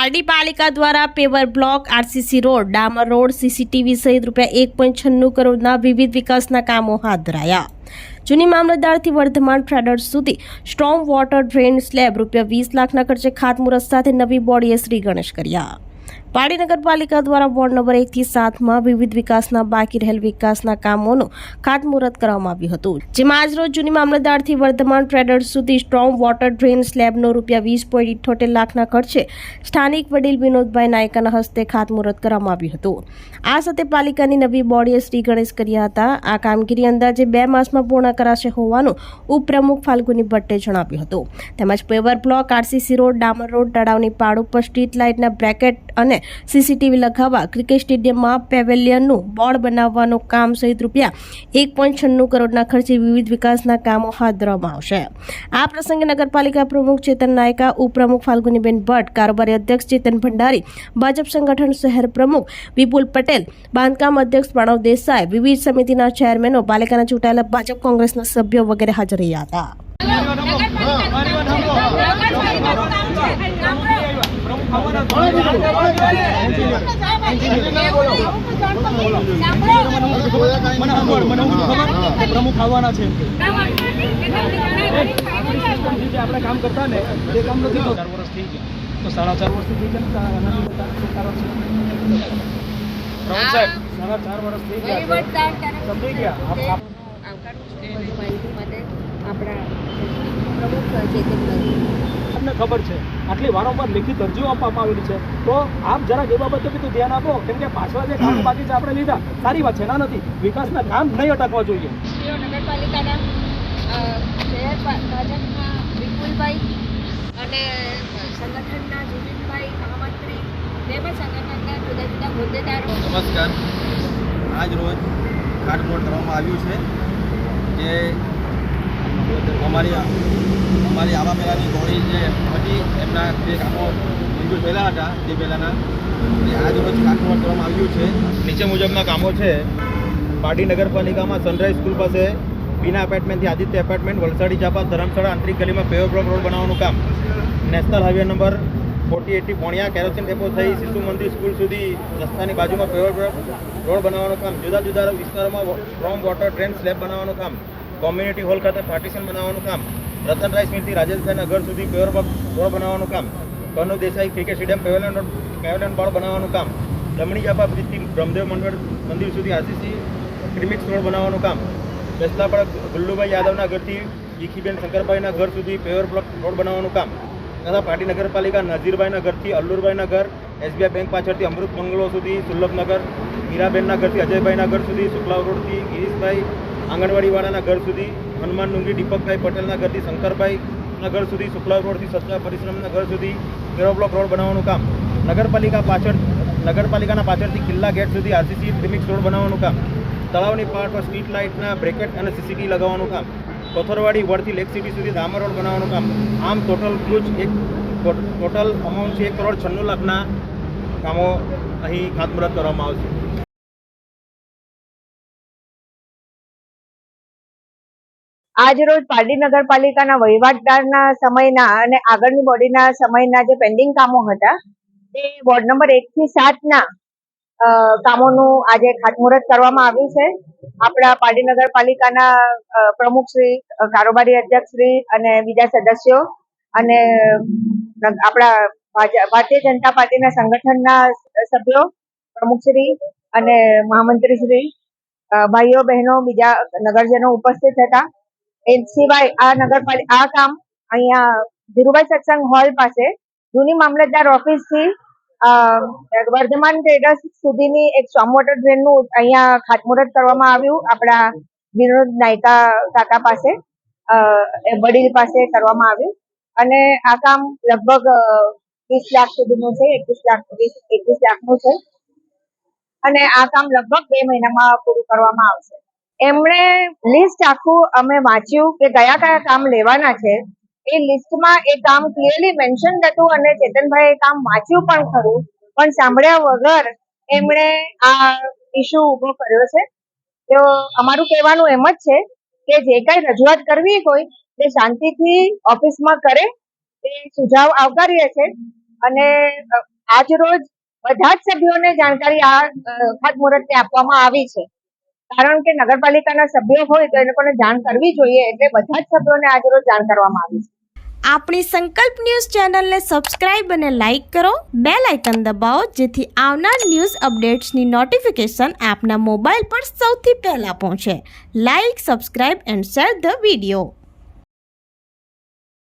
પારડી પાલિકા દ્વારા paver block RCC road, ડામર રોડ, સીસીટીવી સહિત રૂપિયા એક પોઈન્ટ છન્નું કરોડના વિવિધ વિકાસના કામો હાથ ધરાયા. જૂની મામલતદારથી વર્ધમાન ટ્રેડર્સ સુધી સ્ટ્રોંગ વોટર ડ્રેન સ્લેબ રૂપિયા વીસ લાખના ખર્ચે ખાતમુહૂર્ત સાથે નવી બોડીએ શ્રી ગણેશ કર્યા. પાડી નગરપાલિકા દ્વારા વોર્ડ નંબર એકથી સાતમાં વિવિધ વિકાસના, બાકી રહેલ વિકાસના કામોનું ખાતમુહૂર્ત કરવામાં આવ્યું હતું. જેમાં આજરોજ જૂની મામલતદારથી વર્ધમાન ટ્રેડર્સ સુધી સ્ટ્રોંગ વોટર ડ્રેન સ્લેબનો રૂપિયા વીસ પોઈન્ટ ઇઠોતેર લાખના ખર્ચે સ્થાનિક વડીલ વિનોદભાઈ નાયકાના હસ્તે ખાતમુહૂર્ત કરવામાં આવ્યું હતું. આ સાથે પાલિકાની નવી બોડીએ શ્રી ગણેશ કર્યા હતા. આ કામગીરી અંદાજે બે માસમાં પૂર્ણ કરાશે હોવાનું ઉપપ્રમુખ ફાલ્ગુની ભટ્ટે જણાવ્યું હતું. તેમજ પેવર બ્લોક, આરસીસી રોડ, ડામર રોડ, તળાવની પાડ ઉપર સ્ટ્રીટ લાઇટના બ્રેકેટ અને સીસીટીવી લગાવવા ક્રિકેટ સ્ટેડિયમમાં પેવેલિયનનું બોર્ડ બનાવવાનું કામ સહિત રૂપિયા એક પોઈન્ટ છન્નું કરોડના ખર્ચે વિવિધ વિકાસના કામો હાથ ધરવામાં આવશે. આ પ્રસંગે નગરપાલિકા પ્રમુખ ચેતન નાયકા, ઉપપ્રમુખ ફાલ્ગુનીબેન ભટ્ટ, કારોબારી અધ્યક્ષ ચેતન ભંડારી, ભાજપ સંગઠન શહેર પ્રમુખ વિપુલ પટેલ, બાંધકામ અધ્યક્ષ પ્રણવ દેસાઈ, વિવિધ સમિતિના ચેરમેનો, પાલિકાના ચૂંટાયેલા ભાજપ કોંગ્રેસના સભ્યો વગેરે હાજર રહ્યા હતા મને ખબર મને હું ખબર કે પ્રમુખ આવવાના છે આપણે કામ કરતા ને એ કામ નથી ચાર વર્ષ થઈ ગયા તો સાડા ચાર વર્ષથી થઈ ગયા પ્રમુખ સાડા ચાર વર્ષ ગયા. સમજી ગયા આપ- આપ- આપને ખબર છે. આટલી વારંવાર લેખિત અરજીઓ આપવામાં આવેલી છે. તો આપ જરાક એ બાબતે બી તો ધ્યાન આપો કેમ કે પાછળ જે કામ બાકી છે આપણે લીધા. સારી વાત છે ના નથી. વિકાસના કામ નહીં અટકવા જોઈએ. નગરપાલિકાના વિપુલભાઈ અને સંગઠનના જુબીનભાઈ મહામંત્રી તેમજ સંગઠનના જુદા જુદા હોદ્દેદારો. નમસ્કાર. આજ રોજ ખાટમોટ કરવામાં આવ્યું છે જે અમારી અમારી આવા પહેલાંની ગોળી જે હતી, એમના જે કામો મંજૂર થયેલા હતા તે પહેલાંના તે આજ રોજ કરવામાં આવ્યું છે. નીચે મુજબના કામો છે. પાટી નગરપાલિકામાં સનરાઈઝ સ્કૂલ પાસે બીના એપાર્ટમેન્ટથી આદિત્ય એપાર્ટમેન્ટ વલસાડી ચાપા, ધરમશાળા, આંતરિક ગલીમાં પેવર બ્લોક રોડ બનાવવાનું કામ. National highway number forty eight પોણિયા kerosene depot થઈ શિશુ મંદિર સ્કૂલ સુધી રસ્તાની બાજુમાં પેવર રોડ બનાવવાનું કામ. જુદા જુદા વિસ્તારોમાં સ્ટ્રોંગ વોટર ડ્રેન સ્લેબ બનાવવાનું કામ. કોમ્યુનિટી હોલ ખાતે પાર્ટીશન બનાવવાનું કામ. રતનરાય સ્મિતિ રાજેશભાઈના ઘર સુધી પેવર બ્લોક રોડ બનાવવાનું કામ? Kanu Desai cricket stadium pavilion pavilion board બનાવવાનું કામ? રમણી જાપા બ્રિજથી બ્રહ્મદેવ મંડળ મંદિર સુધી આરસીસી ક્રિમિક્સ રોડ બનાવવાનું કામ? બેસલાપડ ગુલ્લુભાઈ યાદવના ઘરથી જીખીબેન શંકરભાઈના ઘર સુધી પેવર બ્લોક રોડ બનાવવાનું કામ? તથા પાટી નગરપાલિકા નજીરભાઈના ઘરથી અલ્લુરભાઈના ઘર, એસબીઆઈ બેંક પાછળથી અમૃત બંગલો સુધી સુલભનગર, મીરાબેનના ઘરથી અજયભાઈના ઘર સુધી શુક્લા રોડથી ગિરીશભાઈ આંગણવાડીવાળાના ઘર સુધી હનુમાન ડુંગી દીપકભાઈ પટેલના ઘરથી શંકરભાઈના ઘર સુધી શુક્લા રોડથી સત્તા પરિશ્રમના ઘર સુધી પેરો બ્લોક રોડ બનાવવાનું કામ. નગરપાલિકા પાછળ, નગરપાલિકાના પાછળથી કિલ્લા ગેટ સુધી આરસીસી રિમિક્સ રોડ બનાવવાનું કામ. તળાવની પાર્ટ પર સ્ટ્રીટ લાઇટના બ્રેકેટ અને સીસીટીવી લગાવવાનું કામ. કોથરવાડી વડથી લેક સિટી સુધી ધામર રોડ બનાવવાનું કામ. આમ ટોટલ કુલ એક ટોટલ અમાઉન્ટ છે એક કરોડ છન્નું લાખના કામો અહીં ખાતમુહૂર્ત કરવામાં આવશે. આજ રોજ પારડી નગરપાલિકાના વહીવટદારના સમયના અને આગળની બોડીના સમયના જે પેન્ડિંગ કામો હતા તે વોર્ડ નંબર એક થી સાતના કામોનું આજે ખાતમુહૂર્ત કરવામાં આવ્યું છે. આપણા પારડી નગરપાલિકાના પ્રમુખ શ્રી કારોબારી અધ્યક્ષ શ્રી અને બીજા સદસ્યો અને આપણા ભારતીય જનતા પાર્ટીના સંગઠનના સભ્યો પ્રમુખશ્રી અને મહામંત્રીશ્રી અ, ભાઈઓ બહેનો બીજા નગરજનો ઉપસ્થિત હતા. એ સિવાય આ નગરપાલિકા, આ કામ અહીંયા ધીરુભાઈ સત્સંગ હોલ પાસે જૂની મામલતદાર ઓફિસથી વર્ધમાન ટ્રેડર્સ સુધીની એક સ્ટોમ વોટર ડ્રેન અહીંયા ખાતમુહૂર્ત કરવામાં આવ્યું. આપણા વિનોદ નાયકા કાકા પાસે વડીલ પાસે કરવામાં આવ્યું. અને આ કામ લગભગ વીસ લાખ સુધીનું છે, એકવીસ લાખ, વીસ, એકવીસ લાખનું છે. અને આ કામ લગભગ બે મહિનામાં પૂરું કરવામાં આવશે. એમણે લિસ્ટ આખું અમે વાંચ્યું કે કયા કયા કામ લેવાના છે. એ લિસ્ટમાં એ કામ ક્લિયરલી મેન્શન હતું અને ચેતનભાઈ એ કામ વાંચ્યું પણ ખરું. પણ સાંભળ્યા વગર એમણે આ ઇસ્યુ ઊભો કર્યો છે. તો અમારું કહેવાનું એમ જ છે કે જે કઈ રજૂઆત કરવી હોય, તે શાંતિથી ઓફિસમાં કરે, એ સુઝાવ આવકારીએ છે. અને આજ રોજ બધા જ સભ્યોને જાણકારી આ ખાતમુહૂર્તે આપવામાં આવી છે. કારણ કે નગરપાલિકાના સભ્યો હોય તો એ લોકોને જાણ કરવી જોઈએ એટલે બધા જ સભ્યોને આજ રોજ જાણ કરવામાં આવી છે. આપણી સંકલ્પ ન્યૂઝ ચેનલને સબસ્ક્રાઇબ અને લાઇક કરો. બે લાઇકન દબાવો, જેથી આવનાર ન્યૂઝ અપડેટ્સની નોટિફિકેશન આપના મોબાઈલ પર સૌથી પહેલાં પહોંચે. Like, subscribe and share the video.